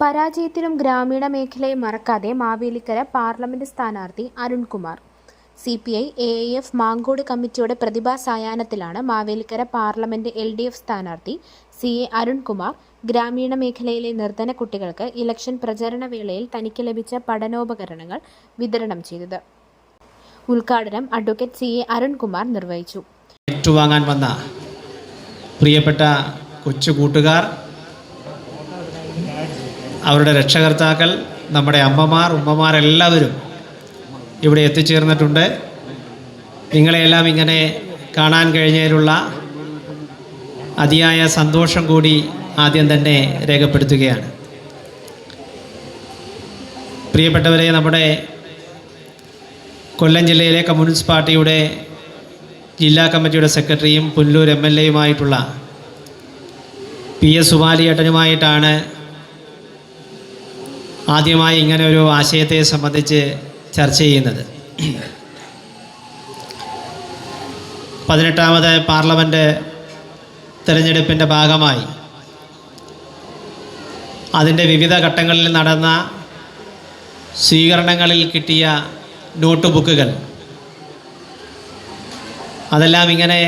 പരാജയത്തിലും ഗ്രാമീണ മേഖലയെ മറക്കാതെ മാവേലിക്കര പാർലമെന്റ് സ്ഥാനാർത്ഥി Arunkumar. C P I A F Mankode കമ്മിറ്റിയുടെ പ്രതിഭാ സായാഹ്നത്തിലാണ് Mavelikkara parliament L D F സ്ഥാനാർത്ഥി സി എ അരുൺകുമാർ ഗ്രാമീണ മേഖലയിലെ നിർധന കുട്ടികൾക്ക് ഇലക്ഷൻ പ്രചരണ വേളയിൽ തനിക്ക് ലഭിച്ച പഠനോപകരണങ്ങൾ വിതരണം ചെയ്തത്. ഉദ്ഘാടനം അഡ്വക്കേറ്റ് സി എ അരുൺകുമാർ നിർവഹിച്ചു. ഏറ്റുവാങ്ങാൻ വന്ന പ്രിയപ്പെട്ട കൊച്ചു കൂട്ടുകാർ അവരുടെ രക്ഷകർത്താക്കൾ നമ്മുടെ അമ്മമാർ ഉമ്മമാർ എല്ലാവരും ഇവിടെ എത്തിച്ചേർന്നിട്ടുണ്ട്. നിങ്ങളെയെല്ലാം ഇങ്ങനെ കാണാൻ കഴിഞ്ഞതിലുള്ള അതിയായ സന്തോഷം കൂടി ആദ്യം തന്നെ രേഖപ്പെടുത്തുകയാണ്. പ്രിയപ്പെട്ടവരെ നമ്മുടെ കൊല്ലം ജില്ലയിലെ കമ്മ്യൂണിസ്റ്റ് പാർട്ടിയുടെ ജില്ലാ കമ്മിറ്റിയുടെ സെക്രട്ടറിയും പുല്ലൂർ എം എൽ എയുമായിട്ടുള്ള പി എസ് സുമാലിയേട്ടനുമായിട്ടാണ് ആദ്യമായി ഇങ്ങനെ ഒരു ആശയത്തെ സംബന്ധിച്ച് ചർച്ച ചെയ്യുന്നത്. പതിനെട്ടാമത് പാർലമെന്റ് തിരഞ്ഞെടുപ്പിന്റെ ഭാഗമായി അതിന്റെ വിവിധ ഘട്ടങ്ങളിൽ നടന്ന സ്വീകരണങ്ങളിൽ കിട്ടിയ നോട്ട് ബുക്കുകൾ അതെല്ലാം ഇങ്ങനെ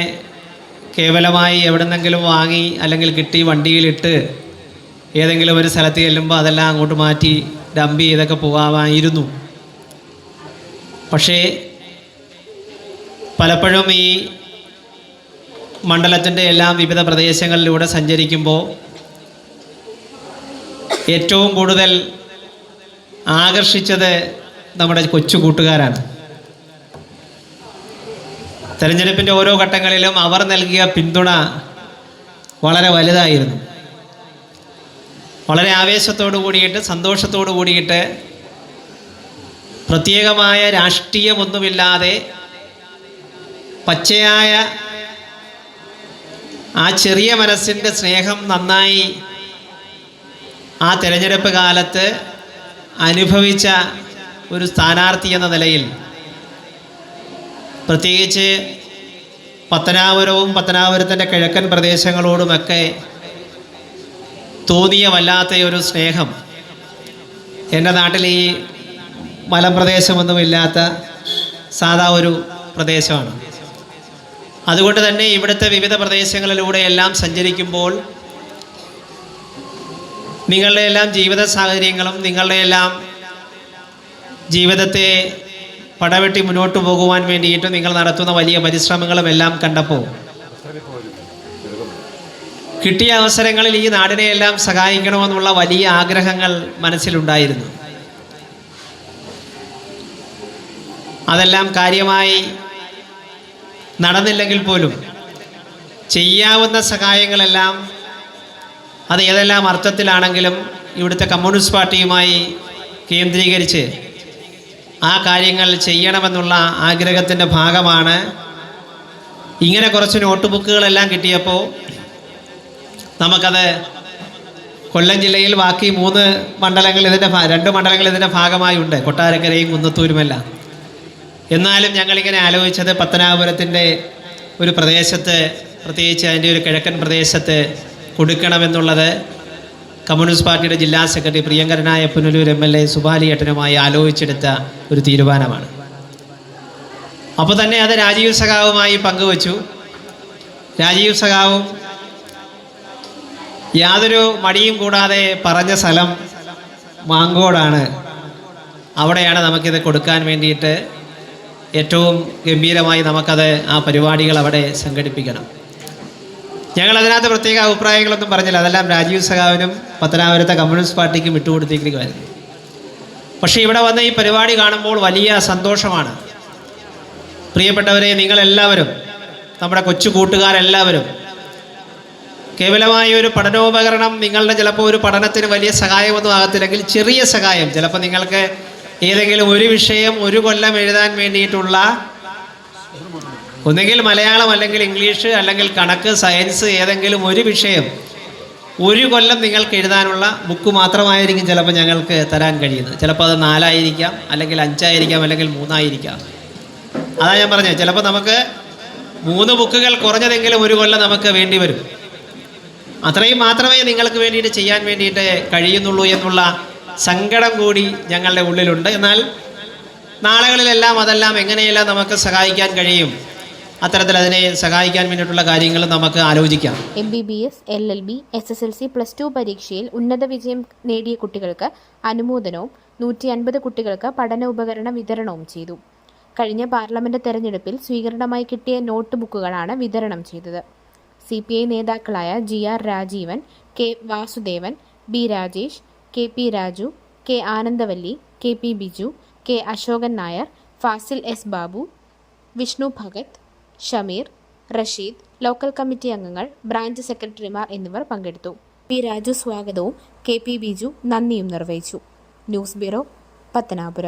കേവലമായി എവിടെന്നെങ്കിലും വാങ്ങി അല്ലെങ്കിൽ കിട്ടി വണ്ടിയിലിട്ട് ഏതെങ്കിലും ഒരു സ്ഥലത്ത് ചെല്ലുമ്പോൾ അതെല്ലാം അങ്ങോട്ട് മാറ്റി ഡംപ് ചെയ്തൊക്കെ പോകാമായിരുന്നു പക്ഷേ പലപ്പോഴും ഈ മണ്ഡലത്തിന്റെ എല്ലാം വിവിധ പ്രദേശങ്ങളിലൂടെ സഞ്ചരിക്കുമ്പോൾ ഏറ്റവും കൂടുതൽ ആകർഷിച്ചത് നമ്മുടെ കൊച്ചു കൂട്ടുകാരാണ്. തെരഞ്ഞെടുപ്പിന്റെ ഓരോ ഘട്ടങ്ങളിലും അവർ നൽകിയ പിന്തുണ വളരെ വലുതായിരുന്നു. വളരെ ആവേശത്തോടു കൂടിയിട്ട് സന്തോഷത്തോടു കൂടിയിട്ട് പ്രത്യേകമായ രാഷ്ട്രീയമൊന്നുമില്ലാതെ പച്ചയായ ആ ചെറിയ മനസ്സിന്റെ സ്നേഹം നന്നായി ആ തിരഞ്ഞെടുപ്പ് കാലത്ത് അനുഭവിച്ച ഒരു സ്ഥാനാർത്ഥി എന്ന നിലയിൽ പ്രത്യേകിച്ച് പത്തനാപുരവും പത്തനാപുരത്തിന്റെ കിഴക്കൻ പ്രദേശങ്ങളോടുമൊക്കെ തോന്നിയ വല്ലാത്ത ഒരു സ്നേഹം. എന്റെ നാട്ടിൽ ഈ മലമ്പ്രദേശമൊന്നുമില്ലാത്ത സാധാ ഒരു പ്രദേശമാണ്. അതുകൊണ്ട് തന്നെ ഇവിടുത്തെ വിവിധ പ്രദേശങ്ങളിലൂടെ എല്ലാം സഞ്ചരിക്കുമ്പോൾ നിങ്ങളുടെ എല്ലാം ജീവിത സാഹചര്യങ്ങളും നിങ്ങളുടെ എല്ലാം ജീവിതത്തെ പടവെട്ടി മുന്നോട്ട് പോകുവാൻ വേണ്ടിയിട്ട് നിങ്ങൾ നടത്തുന്ന വലിയ പരിശ്രമങ്ങളും എല്ലാം കണ്ടപ്പോൾ കിട്ടിയ അവസരങ്ങളിൽ ഈ നാടിനെ എല്ലാം സഹായിക്കണമെന്നുള്ള വലിയ ആഗ്രഹങ്ങൾ മനസ്സിലുണ്ടായിരുന്നു. അതെല്ലാം കാര്യമായി നടന്നില്ലെങ്കിൽ പോലും ചെയ്യാവുന്ന സഹായങ്ങളെല്ലാം അത് ഏതെല്ലാം അർത്ഥത്തിലാണെങ്കിലും ഇവിടുത്തെ കമ്മ്യൂണിസ്റ്റ് പാർട്ടിയുമായി കേന്ദ്രീകരിച്ച് ആ കാര്യങ്ങൾ ചെയ്യണമെന്നുള്ള ആഗ്രഹത്തിന്റെ ഭാഗമാണ് ഇങ്ങനെ കുറച്ച് നോട്ട് ബുക്കുകളെല്ലാം കിട്ടിയപ്പോൾ നമുക്കത് കൊല്ലം ജില്ലയിൽ ബാക്കി മൂന്ന് മണ്ഡലങ്ങൾ ഇതിന്റെ രണ്ട് മണ്ഡലങ്ങൾ ഇതിന്റെ ഭാഗമായി ഉണ്ട് കൊട്ടാരക്കരയും കുന്നത്തൂരുമെല്ലാം. എന്നാലും ഞങ്ങളിങ്ങനെ ആലോചിച്ചത് പത്തനാപുരത്തിന്റെ ഒരു പ്രദേശത്ത് പ്രത്യേകിച്ച് അതിന്റെ ഒരു കിഴക്കൻ പ്രദേശത്ത് കൊടുക്കണമെന്നുള്ളത് കമ്മ്യൂണിസ്റ്റ് പാർട്ടിയുടെ ജില്ലാ സെക്രട്ടറി പ്രിയങ്കരനായ പുനലൂർ എം എൽ എ സുബാലിയേട്ടനുമായി ആലോചിച്ചെടുത്ത ഒരു തീരുമാനമാണ്. അപ്പോൾ തന്നെ അത് രാജീവ് സഖാവുമായി പങ്കുവച്ചു. രാജീവ് സഖാവും യാതൊരു മടിയും കൂടാതെ പറഞ്ഞ സ്ഥലം മാങ്കോടാണ്. അവിടെയാണ് നമുക്കിത് കൊടുക്കാൻ വേണ്ടിയിട്ട് ഏറ്റവും ഗംഭീരമായി നമുക്കത് ആ പരിപാടികൾ അവിടെ സംഘടിപ്പിക്കണം. ഞങ്ങൾ അതിനകത്ത് പ്രത്യേക അഭിപ്രായങ്ങളൊന്നും പറഞ്ഞില്ല. അതെല്ലാം രാജീവ് സഖാവിനും പത്തനാപുരത്തെ കമ്മ്യൂണിസ്റ്റ് പാർട്ടിക്കും വിട്ടുകൊടുത്തിരിക്കുകയായിരുന്നു പക്ഷേ ഇവിടെ വന്ന് ഈ പരിപാടി കാണുമ്പോൾ വലിയ സന്തോഷമാണ്. പ്രിയപ്പെട്ടവരെ നിങ്ങളെല്ലാവരും നമ്മുടെ കൊച്ചു കൂട്ടുകാരെല്ലാവരും കേവലമായ ഒരു പഠനോപകരണം നിങ്ങളുടെ ചിലപ്പോൾ ഒരു പഠനത്തിന് വലിയ സഹായമൊന്നും ആകത്തില്ലെങ്കിൽ ചെറിയ സഹായം. ചിലപ്പോൾ നിങ്ങൾക്ക് ഏതെങ്കിലും ഒരു വിഷയം ഒരു കൊല്ലം എഴുതാൻ വേണ്ടിയിട്ടുള്ള ഒന്നുകിൽ മലയാളം അല്ലെങ്കിൽ ഇംഗ്ലീഷ് അല്ലെങ്കിൽ കണക്ക് സയൻസ് ഏതെങ്കിലും ഒരു വിഷയം ഒരു കൊല്ലം നിങ്ങൾക്ക് എഴുതാനുള്ള ബുക്ക് മാത്രമായിരിക്കും ചിലപ്പോൾ ഞങ്ങൾക്ക് തരാൻ കഴിയുന്നത്. ചിലപ്പോൾ അത് നാലായിരിക്കാം അല്ലെങ്കിൽ അഞ്ചായിരിക്കാം അല്ലെങ്കിൽ മൂന്നായിരിക്കാം. അതാ ഞാൻ പറഞ്ഞത് ചിലപ്പോൾ നമുക്ക് മൂന്ന് ബുക്കുകൾ കുറഞ്ഞതെങ്കിലും ഒരു കൊല്ലം നമുക്ക് വേണ്ടി വരും. അത്രയും മാത്രമേ നിങ്ങൾക്ക് വേണ്ടിയിട്ട് ചെയ്യാൻ വേണ്ടിയിട്ട് കഴിയുന്നുള്ളൂ എന്നുള്ള സങ്കടം കൂടി ഞങ്ങളുടെ ഉള്ളിലുണ്ട്. എന്നാൽ നാളുകളിലെല്ലാം അതെല്ലാം എങ്ങനെയെല്ലാം നമുക്ക് സഹായിക്കാൻ കഴിയും അത്തരത്തിൽ അതിനെ സഹായിക്കാൻ വേണ്ടിയിട്ടുള്ള കാര്യങ്ങൾ നമുക്ക് ആലോചിക്കാം. M B B S L L B S S L C plus two പരീക്ഷയിൽ ഉന്നത വിജയം നേടിയ കുട്ടികൾക്ക് അനുമോദനവും നൂറ്റി അൻപത് കുട്ടികൾക്ക് പഠന ഉപകരണ വിതരണവും ചെയ്തു. കഴിഞ്ഞ പാർലമെന്റ് തെരഞ്ഞെടുപ്പിൽ സ്വീകരണമായി കിട്ടിയ നോട്ട് ബുക്കുകളാണ് വിതരണം ചെയ്തത്. സി പി ഐ നേതാക്കളായ G R Rajeevan K Vasudevan B Rajesh K P Raju K Anandavalli K P Biju K Ashokan Nair Fazil S Babu Vishnu Bhagat Shameer Rasheed local committee അംഗങ്ങൾ branch സെക്രട്ടറിമാർ എന്നിവർ പങ്കെടുത്തു. P Raju സ്വാഗതവും K P Biju നന്ദിയും നിർവഹിച്ചു. News bureau Pathanapuram.